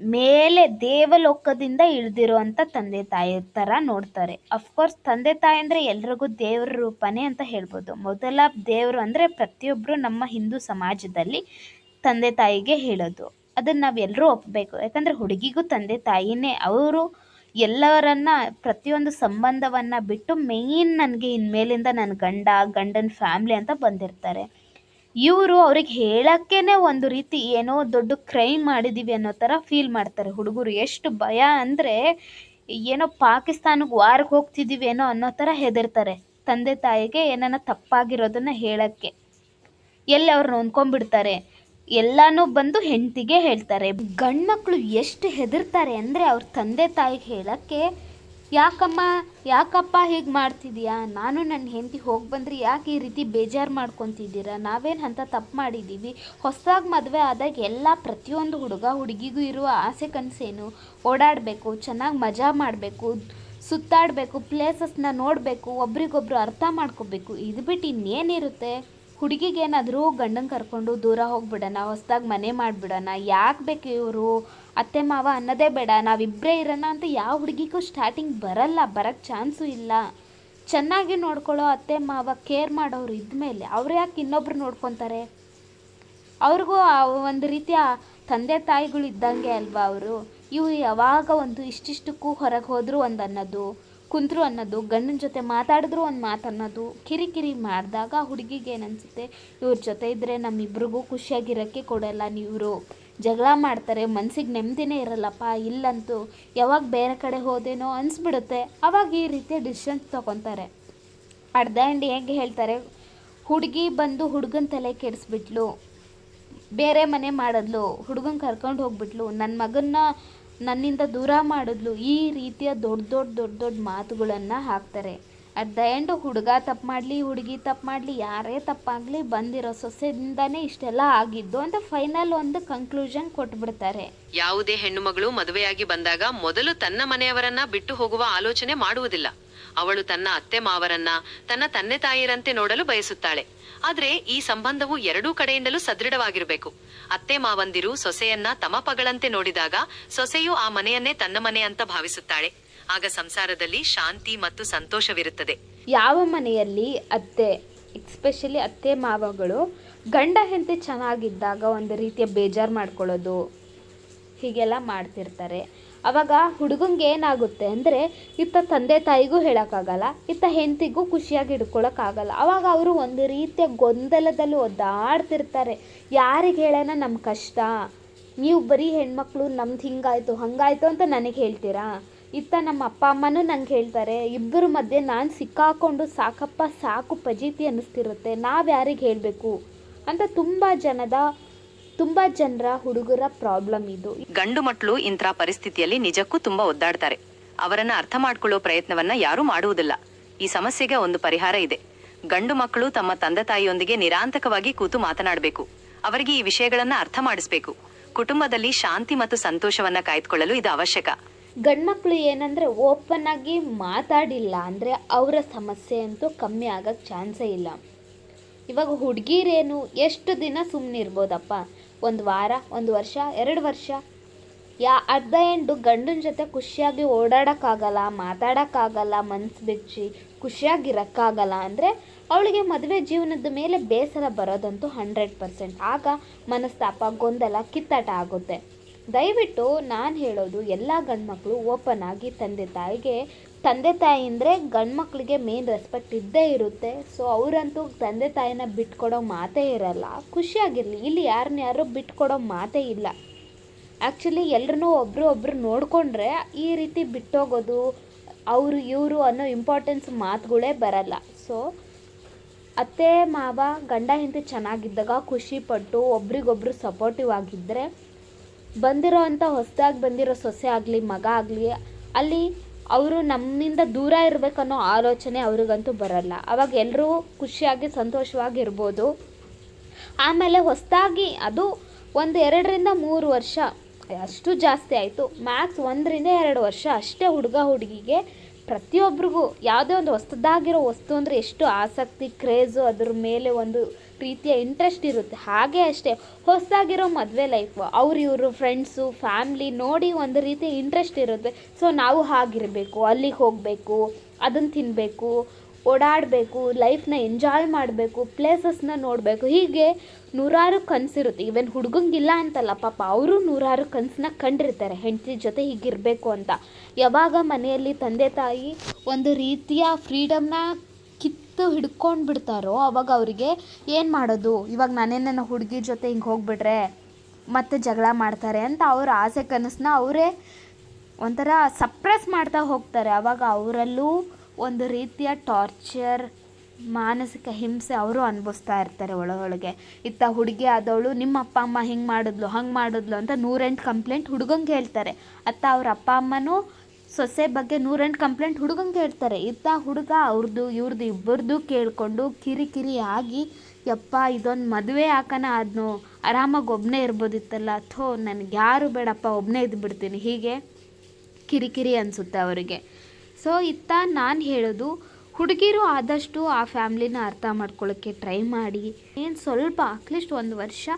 ಮೇಲೆ ದೇವಲೋಕದಿಂದ ಇಳಿದಿರುವಂಥ ತಂದೆ ತಾಯಿ ಥರ ನೋಡ್ತಾರೆ. ಅಫ್ಕೋರ್ಸ್ ತಂದೆ ತಾಯಿ ಅಂದರೆ ಎಲ್ರಿಗೂ ದೇವ್ರ ರೂಪನೇ ಅಂತ ಹೇಳ್ಬೋದು. ಮೊದಲ ದೇವರು ಅಂದರೆ ಪ್ರತಿಯೊಬ್ಬರು ನಮ್ಮ ಹಿಂದೂ ಸಮಾಜದಲ್ಲಿ ತಂದೆ ತಾಯಿಗೆ ಹೇಳೋದು. ಅದನ್ನು ನಾವೆಲ್ಲರೂ ಒಪ್ಪಬೇಕು ಯಾಕಂದರೆ ಹುಡುಗಿಗೂ ತಂದೆ ತಾಯಿನೇ. ಅವರು ಎಲ್ಲರನ್ನ ಪ್ರತಿಯೊಂದು ಸಂಬಂಧವನ್ನು ಬಿಟ್ಟು ಮೇಯ್ನ್ ನನಗೆ ಇನ್ಮೇಲಿಂದ ನನ್ನ ಗಂಡ, ಗಂಡನ ಫ್ಯಾಮ್ಲಿ ಅಂತ ಬಂದಿರ್ತಾರೆ. ಇವರು ಅವ್ರಿಗೆ ಹೇಳಕ್ಕೇನೆ ಒಂದು ರೀತಿ ಏನೋ ದೊಡ್ಡ ಕ್ರೈಮ್ ಮಾಡಿದ್ದೀವಿ ಅನ್ನೋ ಥರ ಫೀಲ್ ಮಾಡ್ತಾರೆ. ಹುಡುಗರು ಎಷ್ಟು ಭಯ ಅಂದರೆ ಏನೋ ಪಾಕಿಸ್ತಾನಕ್ಕೆ ವಾರಕ್ಕೆ ಹೋಗ್ತಿದ್ದೀವಿ ಏನೋ ಅನ್ನೋ ಥರ ಹೆದರ್ತಾರೆ. ತಂದೆ ತಾಯಿಗೆ ಏನಾನ ತಪ್ಪಾಗಿರೋದನ್ನ ಹೇಳಕ್ಕೆ. ಎಲ್ಲಿ ಅವ್ರು ನೋಂದ್ಕೊಂಡ್ಬಿಡ್ತಾರೆ? ಎಲ್ಲಾನು ಬಂದು ಹೆಂಡತಿಗೆ ಹೇಳ್ತಾರೆ. ಗಂಡ್ಮಕ್ಳು ಎಷ್ಟು ಹೆದರ್ತಾರೆ ಅಂದರೆ ಅವ್ರ ತಂದೆ ತಾಯಿಗೆ ಹೇಳಕ್ಕೆ ಯಾಕಮ್ಮ, ಯಾಕಪ್ಪ ಹೀಗೆ ಮಾಡ್ತಿದ್ದೀಯಾ ನಾನು ನನ್ನ ಹೆಂಡತಿ ಹೋಗಿ ಬಂದರೆ ಯಾಕೆ ಈ ರೀತಿ ಬೇಜಾರು ಮಾಡ್ಕೊತಿದ್ದೀರಾ? ನಾವೇನು ಅಂತ ತಪ್ಪು ಮಾಡಿದ್ದೀವಿ ಹೊಸದಾಗಿ ಮದುವೆ ಆದಾಗ ಎಲ್ಲ ಪ್ರತಿಯೊಂದು ಹುಡುಗ ಹುಡುಗಿಗೂ ಇರುವ ಆಸೆ ಕನಸೇನು? ಓಡಾಡಬೇಕು, ಚೆನ್ನಾಗಿ ಮಜಾ ಮಾಡಬೇಕು, ಸುತ್ತಾಡಬೇಕು ಪ್ಲೇಸಸ್ನ ನೋಡಬೇಕು, ಒಬ್ರಿಗೊಬ್ರು ಅರ್ಥ ಮಾಡ್ಕೋಬೇಕು. ಇದು ಬಿಟ್ಟು ಇನ್ನೇನಿರುತ್ತೆ? ಹುಡುಗಿಗೇನಾದರೂ ಗಂಡನ ಕರ್ಕೊಂಡು ದೂರ ಹೋಗಿಬಿಡೋಣ, ಹೊಸ್ದಾಗಿ ಮನೆ ಮಾಡಿಬಿಡೋಣ, ಯಾಕೆ ಬೇಕು ಇವರು? ಅತ್ತೆ, ಮಾವ ಅನ್ನೋದೇ ಬೇಡ ನಾವಿಬ್ಬರೇ ಇರೋಣ ಅಂತ ಯಾವ ಹುಡುಗಿಗೂ ಸ್ಟಾರ್ಟಿಂಗ್ ಬರಲ್ಲ ಬರೋಕ್ಕೆ ಚಾನ್ಸು ಇಲ್ಲ. ಚೆನ್ನಾಗಿ ನೋಡ್ಕೊಳ್ಳೋ ಅತ್ತೆ, ಮಾವ ಕೇರ್ ಮಾಡೋರು ಇದ್ಮೇಲೆ ಅವ್ರು ಯಾಕೆ ಇನ್ನೊಬ್ರು ನೋಡ್ಕೊತಾರೆ? ಅವ್ರಿಗೂ ಒಂದು ರೀತಿಯ ತಂದೆ ತಾಯಿಗಳು ಇದ್ದಂಗೆ ಅಲ್ವಾ ಅವರು? ಇವು ಯಾವಾಗ ಒಂದು ಇಷ್ಟಿಷ್ಟಕ್ಕೂ ಹೊರಗೆ ಹೋದರೂ ಒಂದು ಅನ್ನೋದು. ಕುಂತ್ರು ಅನ್ನೋದು, ಗಂಡನ ಜೊತೆ ಮಾತಾಡಿದ್ರು ಒಂದು ಮಾತು ಅನ್ನೋದು, ಕಿರಿಕಿರಿ ಮಾಡಿದಾಗ ಹುಡುಗಿಗೆ ಏನನ್ಸುತ್ತೆ? ಇವ್ರ ಜೊತೆ ಇದ್ದರೆ ನಮ್ಮಿಬ್ರಿಗೂ ಖುಷಿಯಾಗಿರೋಕ್ಕೆ ಕೊಡಲ್ಲ ನೀವರು. ಜಗಳ ಮಾಡ್ತಾರೆ, ಮನ್ಸಿಗೆ ನೆಮ್ಮದಿನೇ ಇರಲ್ಲಪ್ಪ, ಇಲ್ಲಂತೂ ಯಾವಾಗ ಬೇರೆ ಕಡೆ ಹೋದೇನೋ ಅನಿಸ್ಬಿಡುತ್ತೆ. ಅವಾಗ ಈ ರೀತಿಯ ಡಿಸಿಷನ್ಸ್ ತೊಗೊತಾರೆ. ಅರ್ಧ ಎಂಡ್ ಹೆಂಗೆ ಹೇಳ್ತಾರೆ, ಹುಡುಗಿ ಬಂದು ಹುಡುಗನ ತಲೆ ಕೆಡಿಸ್ಬಿಟ್ಲು, ಬೇರೆ ಮನೆ ಮಾಡಿದ್ಲು, ಹುಡುಗನ ಕರ್ಕೊಂಡು ಹೋಗ್ಬಿಟ್ಲು ನನ್ನ ಮಗನ್ನ ನನ್ನಿಂದ ದೂರ ಮಾಡಿದ್ಲು. ಈ ರೀತಿಯ ದೊಡ್ಡ ದೊಡ್ಡ ದೊಡ್ಡ ದೊಡ್ಡ ಮಾತುಗಳನ್ನು ಹಾಕ್ತಾರೆ. ಅಟ್ ದ ಎಂಡ್ ಹುಡುಗ ತಪ್ಪು ಮಾಡಲಿ, ಹುಡುಗಿ ತಪ್ಪು ಮಾಡಲಿ, ಯಾರೇ ತಪ್ಪಾಗಲಿ ಬಂದಿರೋ ಸೊಸೆಯಿಂದನೇ ಇಷ್ಟೆಲ್ಲ ಆಗಿದ್ದು ಅಂತ ಫೈನಲ್ ಒಂದು ಕನ್ಕ್ಲೂಷನ್ ಕೊಟ್ಬಿಡ್ತಾರೆ. ಯಾವುದೇ ಹೆಣ್ಣುಮಗಳು ಮದುವೆಯಾಗಿ ಬಂದಾಗ ಮೊದಲು ತನ್ನ ಮನೆಯವರನ್ನ ಬಿಟ್ಟು ಹೋಗುವ ಆಲೋಚನೆ ಮಾಡುವುದಿಲ್ಲ. ಅವಳು ತನ್ನ ಅತ್ತೆ ಮಾವರನ್ನ, ತನ್ನ ತಂದೆ ತಾಯಿರಂತೆ ನೋಡಲು ಬಯಸುತ್ತಾಳೆ. ಆದ್ರೆ ಈ ಸಂಬಂಧವು ಎರಡೂ ಕಡೆಯಿಂದಲೂ ಸದೃಢವಾಗಿರಬೇಕು. ಅತ್ತೆ ಮಾವಂದಿರು ಸೊಸೆಯನ್ನ ತಮಪಗಳಂತೆ ಪಗಳಂತೆ ನೋಡಿದಾಗ ಸೊಸೆಯು ಆ ಮನೆಯನ್ನೇ ತನ್ನ ಮನೆ ಅಂತ ಭಾವಿಸುತ್ತಾಳೆ. ಆಗ ಸಂಸಾರದಲ್ಲಿ ಶಾಂತಿ ಮತ್ತು ಸಂತೋಷವಿರುತ್ತದೆ. ಯಾವ ಮನೆಯಲ್ಲಿ ಅತ್ತೆ ಎಕ್ಸ್ಪೆಷಲಿ ಅತ್ತೆ ಮಾವಗಳು ಗಂಡ ಹೆಂಡತಿ ಚೆನ್ನಾಗಿದ್ದಾಗ ಒಂದು ರೀತಿಯ ಬೇಜಾರು ಮಾಡ್ಕೊಳ್ಳೋದು, ಹೀಗೆಲ್ಲ ಮಾಡ್ತಿರ್ತಾರೆ. ಅವಾಗ ಹುಡುಗಂಗೆ ಏನಾಗುತ್ತೆ ಅಂದರೆ, ಇತ್ತ ತಂದೆ ತಾಯಿಗೂ ಹೇಳೋಕ್ಕಾಗಲ್ಲ, ಇತ್ತ ಹೆಂಡತಿಗೂ ಖುಷಿಯಾಗಿ ಹಿಡ್ಕೊಳಕ್ಕಾಗಲ್ಲ. ಅವಾಗ ಅವರು ಒಂದು ರೀತಿಯ ಗೊಂದಲದಲ್ಲಿ ಒದ್ದಾಡ್ತಿರ್ತಾರೆ. ಯಾರಿಗೆ ಹೇಳೋಣ ನಮ್ಮ ಕಷ್ಟ? ನೀವು ಬರೀ ಹೆಣ್ಮಕ್ಳು, ನಮ್ದು ಹಿಂಗಾಯಿತು, ಹಂಗಾಯ್ತು ಅಂತ ನನಗೆ ಹೇಳ್ತೀರಾ? ಇತ್ತ ನಮ್ಮ ಅಪ್ಪ ಅಮ್ಮನೂ ನಂಗೆ ಹೇಳ್ತಾರೆ, ಇಬ್ಬರ ಮಧ್ಯೆ ನಾನು ಸಿಕ್ಕಾಕೊಂಡು ಸಾಕಪ್ಪ, ಸಾಕು ಪಜೀತಿ ಅನ್ನಿಸ್ತಿರುತ್ತೆ. ನಾವು ಯಾರಿಗೆ ಹೇಳಬೇಕು? ಅಂತ ತುಂಬ ಜನದ ತುಂಬ ಜನರ ಹುಡುಗರ ಪ್ರಾಬ್ಲಮ್ ಇದು. ಗಂಡು ಮಕ್ಕಳು ಇಂಥ ಪರಿಸ್ಥಿತಿಯಲ್ಲಿ ನಿಜಕ್ಕೂ ತುಂಬಾ ಒದ್ದಾಡ್ತಾರೆ. ಅವರನ್ನ ಅರ್ಥ ಮಾಡ್ಕೊಳ್ಳೋ ಪ್ರಯತ್ನವನ್ನ ಯಾರೂ ಮಾಡುವುದಿಲ್ಲ. ಈ ಸಮಸ್ಯೆಗೆ ಒಂದು ಪರಿಹಾರ ಇದೆ. ಗಂಡು ಮಕ್ಕಳು ತಮ್ಮ ತಂದೆ ತಾಯಿಯೊಂದಿಗೆ ನಿರಾಂತಕವಾಗಿ ಕೂತು ಮಾತನಾಡಬೇಕು. ಅವರಿಗೆ ಈ ವಿಷಯಗಳನ್ನ ಅರ್ಥ ಮಾಡಿಸ್ಬೇಕು. ಕುಟುಂಬದಲ್ಲಿ ಶಾಂತಿ ಮತ್ತು ಸಂತೋಷವನ್ನ ಕಾಯ್ದುಕೊಳ್ಳಲು ಇದು ಅವಶ್ಯಕ. ಗಂಡ್ಮಕ್ಳು ಏನಂದರೆ ಓಪನ್ ಆಗಿ ಮಾತಾಡಿಲ್ಲ ಅಂದರೆ ಅವರ ಸಮಸ್ಯೆ ಅಂತೂ ಕಮ್ಮಿ ಆಗಕ್ಕೆ ಚಾನ್ಸೇ ಇಲ್ಲ. ಇವಾಗ ಹುಡುಗಿರೇನು ಎಷ್ಟು ದಿನ ಸುಮ್ಮನೆ ಇರ್ಬೋದಪ್ಪ ಒಂದು ವಾರ, ಒಂದು ವರ್ಷ, ಎರಡು ವರ್ಷ. ಯಾ ಅಟ್ ದ ಎಂಡು ಗಂಡನ ಜೊತೆ ಖುಷಿಯಾಗಿ ಓಡಾಡೋಕ್ಕಾಗಲ್ಲ, ಮಾತಾಡೋಕ್ಕಾಗಲ್ಲ, ಮನ್ಸು ಬಿಚ್ಚಿ ಖುಷಿಯಾಗಿರೋಕ್ಕಾಗಲ್ಲ ಅಂದರೆ ಅವಳಿಗೆ ಮದುವೆ ಜೀವನದ ಮೇಲೆ ಬೇಸರ ಬರೋದಂತೂ ಹಂಡ್ರೆಡ್ ಪರ್ಸೆಂಟ್ ಆಗ ಮನಸ್ತಾಪ, ಗೊಂದಲ, ಕಿತ್ತಾಟ ಆಗುತ್ತೆ. ದಯವಿಟ್ಟು ನಾನು ಹೇಳೋದು, ಎಲ್ಲ ಗಂಡ್ಮಕ್ಳು ಓಪನ್ ಆಗಿ ತಂದೆ ತಾಯಿಗೆ ತಂದೆ ತಾಯಿ ಅಂದರೆ ಗಂಡ್ಮಕ್ಳಿಗೆ ಮೇನ್ ರೆಸ್ಪೆಕ್ಟ್ ಇದ್ದೇ ಇರುತ್ತೆ. ಸೊ ಅವರಂತೂ ತಂದೆ ತಾಯಿನ ಬಿಟ್ಕೊಡೋ ಮಾತೇ ಇರಲ್ಲ. ಖುಷಿಯಾಗಿರಲಿ. ಇಲ್ಲಿ ಯಾರನ್ನ ಯಾರು ಬಿಟ್ಕೊಡೋ ಮಾತೇ ಇಲ್ಲ. ಆ್ಯಕ್ಚುಲಿ ಎಲ್ಲರೂ ಒಬ್ಬರು ಒಬ್ಬರು ನೋಡಿಕೊಂಡ್ರೆ ಈ ರೀತಿ ಬಿಟ್ಟೋಗೋದು, ಅವರು ಇವರು ಅನ್ನೋ ಇಂಪಾರ್ಟೆನ್ಸ್ ಮಾತುಗಳೇ ಬರಲ್ಲ. ಸೊ ಅತ್ತೆ, ಮಾವ, ಗಂಡ, ಹೆಂಡತಿ ಚೆನ್ನಾಗಿದ್ದಾಗ ಖುಷಿಪಟ್ಟು ಒಬ್ರಿಗೊಬ್ರು ಸಪೋರ್ಟಿವ್ ಆಗಿದ್ದರೆ ಬಂದಿರೋ ಅಂಥ ಹೊಸದಾಗಿ ಬಂದಿರೋ ಸೊಸೆ ಆಗಲಿ, ಮಗ ಆಗಲಿ, ಅಲ್ಲಿ ಅವರು ನಮ್ಮಿಂದ ದೂರ ಇರಬೇಕು ಅನ್ನೋ ಆಲೋಚನೆ ಅವ್ರಿಗಂತೂ ಬರಲ್ಲ. ಅವಾಗ ಎಲ್ಲರೂ ಖುಷಿಯಾಗಿ ಸಂತೋಷವಾಗಿ ಇರ್ಬೋದು ಆಮೇಲೆ ಹೊಸದಾಗಿ ಅದು ಒಂದು ಎರಡರಿಂದ ಮೂರು ವರ್ಷ, ಅಷ್ಟು ಜಾಸ್ತಿ ಆಯಿತು. ಮ್ಯಾಕ್ಸ್ ಒಂದರಿಂದ ಎರಡು ವರ್ಷ ಅಷ್ಟೇ ಹುಡುಗ ಹುಡುಗಿಗೆ ಪ್ರತಿಯೊಬ್ಬರಿಗೂ ಯಾವುದೇ ಒಂದು ಹೊಸದಾಗಿರೋ ವಸ್ತು ಅಂದರೆ ಎಷ್ಟು ಆಸಕ್ತಿ ಕ್ರೇಜು ಅದ್ರ ಮೇಲೆ ಒಂದು ರೀತಿಯ ಇಂಟ್ರೆಸ್ಟ್ ಇರುತ್ತೆ. ಹಾಗೆ ಅಷ್ಟೇ, ಹೊಸದಾಗಿರೋ ಮದುವೆ ಲೈಫು ಅವ್ರು ಇವರು ಫ್ರೆಂಡ್ಸು ಫ್ಯಾಮ್ಲಿ ನೋಡಿ ಒಂದು ರೀತಿ ಇಂಟ್ರೆಸ್ಟ್ ಇರುತ್ತೆ. ಸೊ ನಾವು ಹಾಗಿರಬೇಕು, ಅಲ್ಲಿಗೆ ಹೋಗಬೇಕು ಅದನ್ನು ತಿನ್ನಬೇಕು ಓಡಾಡಬೇಕು ಲೈಫ್ನ ಎಂಜಾಯ್ ಮಾಡಬೇಕು ಪ್ಲೇಸಸ್ನ ನೋಡಬೇಕು. ಹೀಗೆ ನೂರಾರು ಕನಸಿರುತ್ತೆ ಈವನ್ ಹುಡುಗಂಗಿಲ್ಲ ಅಂತಲ್ಲ, ಪಾಪ ಅವರು ನೂರಾರು ಕನಸನ್ನ ಕಂಡಿರ್ತಾರೆ. ಹೆಂಡತಿ ಜೊತೆ ಹೀಗಿರಬೇಕು ಅಂತ. ಯಾವಾಗ ಮನೆಯಲ್ಲಿ ತಂದೆ ತಾಯಿ ಒಂದು ರೀತಿಯ ಫ್ರೀಡಮ್ನ ಕಿತ್ತು ಹಿಡ್ಕೊಂಡು ಬಿಡ್ತಾರೋ, ಅವಾಗ ಅವರಿಗೆ ಏನು ಮಾಡೋದು? ಇವಾಗ ನಾನೇನ ಹುಡುಗಿ ಜೊತೆ ಹಿಂಗೆ ಹೋಗ್ಬಿಟ್ರೆ ಮತ್ತೆ ಜಗಳ ಮಾಡ್ತಾರೆ ಅಂತ ಅವ್ರ ಆಸೆ ಕನಸನ್ನ ಅವರೇ ಒಂಥರ ಸಪ್ರೆಸ್ ಮಾಡ್ತಾ ಹೋಗ್ತಾರೆ. ಅವಾಗ ಅವರಲ್ಲೂ ಒಂದು ರೀತಿಯ ಟಾರ್ಚರ್ ಮಾನಸಿಕ ಹಿಂಸೆ ಅವರು ಅನುಭವಿಸ್ತಾ ಇರ್ತಾರೆ ಒಳಗೊಳಗೆ. ಇತ್ತ ಹುಡುಗಿ ಆದವಳು, ನಿಮ್ಮ ಅಪ್ಪ ಅಮ್ಮ ಹಿಂಗೆ ಮಾಡಿದ್ಲು, ಹಂಗೆ ಮಾಡಿದ್ಲು ಅಂತ ನೂರೆಂಟು ಕಂಪ್ಲೇಂಟ್ ಹುಡುಗಂಗೆ ಹೇಳ್ತಾರೆ. ಅತ್ತ ಅವ್ರ ಅಪ್ಪ ಅಮ್ಮನೂ ಸೊಸೆ ಬಗ್ಗೆ ನೂರೆಂಟು ಕಂಪ್ಲೇಂಟ್ ಹುಡುಗಂಗೆ ಹೇಳ್ತಾರೆ. ಇತ್ತ ಹುಡುಗ ಅವ್ರದ್ದು ಇವ್ರದ್ದು ಇಬ್ಬರದ್ದು ಕೇಳಿಕೊಂಡು ಕಿರಿಕಿರಿ ಆಗಿ ಯಪ್ಪ, ಇದೊಂದು ಮದುವೆ ಹಾಕನ ಅದನ್ನು ಆರಾಮಾಗಿ ಒಬ್ಬನೇ ಇರ್ಬೋದಿತ್ತಲ್ಲ. ಥೋ, ನನಗೆ ಯಾರು ಬೇಡಪ್ಪ ಒಬ್ಬನೇ ಇದ್ದು ಬಿಡ್ತೀನಿ ಹೀಗೆ ಕಿರಿಕಿರಿ ಅನಿಸುತ್ತೆ ಅವರಿಗೆ. ಸೊ, ಇತ್ತ ನಾನು ಹೇಳೋದು, ಹುಡುಗಿರು ಆದಷ್ಟು ಆ ಫ್ಯಾಮ್ಲಿನ ಅರ್ಥ ಮಾಡ್ಕೊಳ್ಳೋಕ್ಕೆ ಟ್ರೈ ಮಾಡಿ. ಏನು ಸ್ವಲ್ಪ ಅಟ್ಲೀಸ್ಟ್ ಒಂದು ವರ್ಷ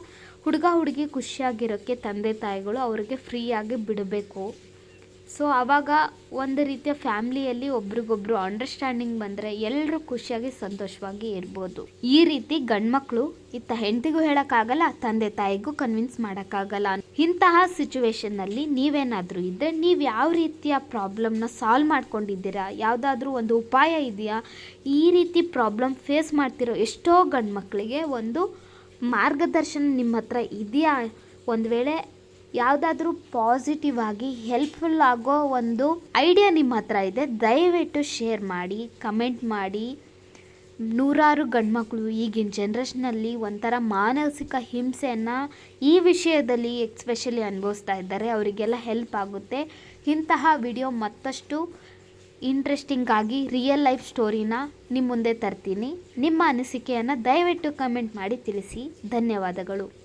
ಹುಡುಗ ಹುಡುಗಿ ಖುಷಿಯಾಗಿರೋಕ್ಕೆ ತಂದೆ ತಾಯಿಗಳು ಅವ್ರಿಗೆ ಫ್ರೀಯಾಗಿ ಬಿಡಬೇಕು. ಸೊ ಆವಾಗ ಒಂದು ರೀತಿಯ ಫ್ಯಾಮ್ಲಿಯಲ್ಲಿ ಒಬ್ರಿಗೊಬ್ರು ಅಂಡರ್ಸ್ಟ್ಯಾಂಡಿಂಗ್ ಬಂದರೆ ಎಲ್ಲರೂ ಖುಷಿಯಾಗಿ ಸಂತೋಷವಾಗಿ ಇರ್ಬೋದು. ಈ ರೀತಿ ಗಂಡ್ಮಕ್ಳು ಇತ್ತ ಹೆಂಡತಿಗೂ ಹೇಳೋಕ್ಕಾಗಲ್ಲ, ತಂದೆ ತಾಯಿಗೂ ಕನ್ವಿನ್ಸ್ ಮಾಡೋಕ್ಕಾಗಲ್ಲ. ಇಂತಹ ಸಿಚುವೇಶನ್ನಲ್ಲಿ ನೀವೇನಾದರೂ ಇದ್ದರೆ ನೀವು ಯಾವ ರೀತಿಯ ಪ್ರಾಬ್ಲಮ್ನ ಸಾಲ್ವ್ ಮಾಡ್ಕೊಂಡಿದ್ದೀರಾ? ಯಾವುದಾದ್ರೂ ಒಂದು ಉಪಾಯ ಇದೆಯಾ? ಈ ರೀತಿ ಪ್ರಾಬ್ಲಮ್ ಫೇಸ್ ಮಾಡ್ತಿರೋ ಎಷ್ಟೋ ಗಂಡ್ಮಕ್ಳಿಗೆ ಒಂದು ಮಾರ್ಗದರ್ಶನ ನಿಮ್ಮ ಹತ್ರ ಇದೆಯಾ? ಒಂದು ವೇಳೆ ಯಾವುದಾದ್ರೂ ಪಾಸಿಟಿವ್ ಆಗಿ ಹೆಲ್ಪ್ಫುಲ್ ಆಗೋ ಒಂದು ಐಡಿಯಾ ನಿಮ್ಮ ಹತ್ರ ಇದೆ, ದಯವಿಟ್ಟು ಶೇರ್ ಮಾಡಿ ಕಮೆಂಟ್ ಮಾಡಿ. ನೂರಾರು ಗಂಡ್ಮಕ್ಳು ಈಗಿನ ಜನ್ರೇಷನಲ್ಲಿ ಒಂಥರ ಮಾನಸಿಕ ಹಿಂಸೆಯನ್ನು ಈ ವಿಷಯದಲ್ಲಿ ಎಕ್ಸ್ಪೆಷಲಿ ಅನುಭವಿಸ್ತಾ ಇದ್ದಾರೆ. ಅವರಿಗೆಲ್ಲ ಹೆಲ್ಪ್ ಆಗುತ್ತೆ. ಇಂತಹ ವಿಡಿಯೋ ಮತ್ತಷ್ಟು ಇಂಟ್ರೆಸ್ಟಿಂಗ್ ಆಗಿ ರಿಯಲ್ ಲೈಫ್ ಸ್ಟೋರಿನ ನಿಮ್ಮ ಮುಂದೆ ತರ್ತೀನಿ. ನಿಮ್ಮ ಅನಿಸಿಕೆಯನ್ನು ದಯವಿಟ್ಟು ಕಮೆಂಟ್ ಮಾಡಿ ತಿಳಿಸಿ. ಧನ್ಯವಾದಗಳು.